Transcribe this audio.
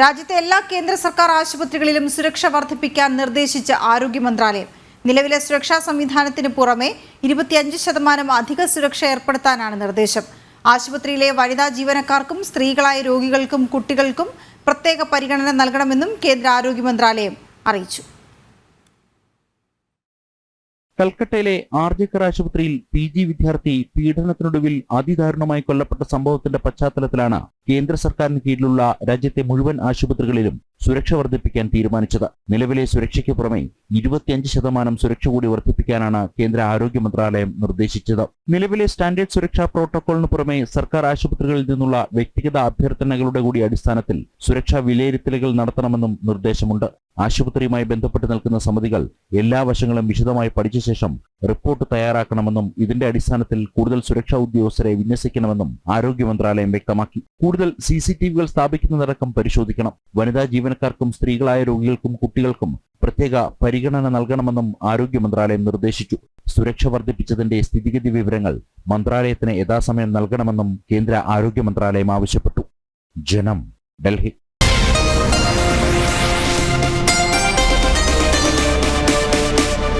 രാജ്യത്തെ എല്ലാ കേന്ദ്ര സർക്കാർ ആശുപത്രികളിലും സുരക്ഷ വർദ്ധിപ്പിക്കാൻ നിർദ്ദേശിച്ച ആരോഗ്യ മന്ത്രാലയം. നിലവിലെ സുരക്ഷാ സംവിധാനത്തിന് പുറമെ ഇരുപത്തിയഞ്ച് ശതമാനം അധിക സുരക്ഷ ഏർപ്പെടുത്താനാണ് നിർദ്ദേശം. ആശുപത്രിയിലെ വനിതാ ജീവനക്കാർക്കും സ്ത്രീകളായ രോഗികൾക്കും കുട്ടികൾക്കും പ്രത്യേക പരിഗണന നൽകണമെന്നും കേന്ദ്ര ആരോഗ്യ മന്ത്രാലയം അറിയിച്ചു. കൽക്കട്ടയിലെ ആർജിക്കർ ആശുപത്രിയിൽ പി ജി വിദ്യാർത്ഥി പീഡനത്തിനൊടുവിൽ അതിദാരുണമായി കൊല്ലപ്പെട്ട സംഭവത്തിന്റെ പശ്ചാത്തലത്തിലാണ് കേന്ദ്ര സർക്കാരിന് കീഴിലുള്ള രാജ്യത്തെ മുഴുവൻ ആശുപത്രികളിലും സുരക്ഷ വർദ്ധിപ്പിക്കാൻ തീരുമാനിച്ചത്. നിലവിലെ സുരക്ഷയ്ക്ക് പുറമെ ഇരുപത്തിയഞ്ച് ശതമാനം സുരക്ഷ കൂടി വർദ്ധിപ്പിക്കാനാണ് കേന്ദ്ര ആരോഗ്യ മന്ത്രാലയം നിർദ്ദേശിച്ചത്. നിലവിലെ സ്റ്റാൻഡേർഡ് സുരക്ഷാ പ്രോട്ടോകോളിന് പുറമെ സർക്കാർ ആശുപത്രികളിൽ നിന്നുള്ള വ്യക്തിഗത അഭ്യർത്ഥനകളുടെ കൂടി അടിസ്ഥാനത്തിൽ സുരക്ഷാ വിലയിരുത്തലുകൾ നടത്തണമെന്നും നിർദ്ദേശമുണ്ട്. ആശുപത്രിയുമായി ബന്ധപ്പെട്ട് നിൽക്കുന്ന സമിതികൾ എല്ലാ വശങ്ങളും വിശദമായി പഠിച്ച ശേഷം റിപ്പോർട്ട് തയ്യാറാക്കണമെന്നും ഇതിന്റെ അടിസ്ഥാനത്തിൽ കൂടുതൽ സുരക്ഷാ ഉദ്യോഗസ്ഥരെ വിന്യസിക്കണമെന്നും ആരോഗ്യ മന്ത്രാലയം വ്യക്തമാക്കി. കൂടുതൽ സി സി ടി വികൾ സ്ഥാപിക്കുന്നതടക്കം പരിശോധിക്കണം. വനിതാ ജീവനക്കാർക്കും സ്ത്രീകളായ രോഗികൾക്കും കുട്ടികൾക്കും പ്രത്യേക പരിഗണന നൽകണമെന്നും ആരോഗ്യ മന്ത്രാലയം നിർദ്ദേശിച്ചു. സുരക്ഷ വർദ്ധിപ്പിച്ചതിന്റെ സ്ഥിതിഗതി വിവരങ്ങൾ മന്ത്രാലയത്തിന് യഥാസമയം നൽകണമെന്നും കേന്ദ്ര ആരോഗ്യ മന്ത്രാലയം ആവശ്യപ്പെട്ടു. ജനം ഡൽഹി.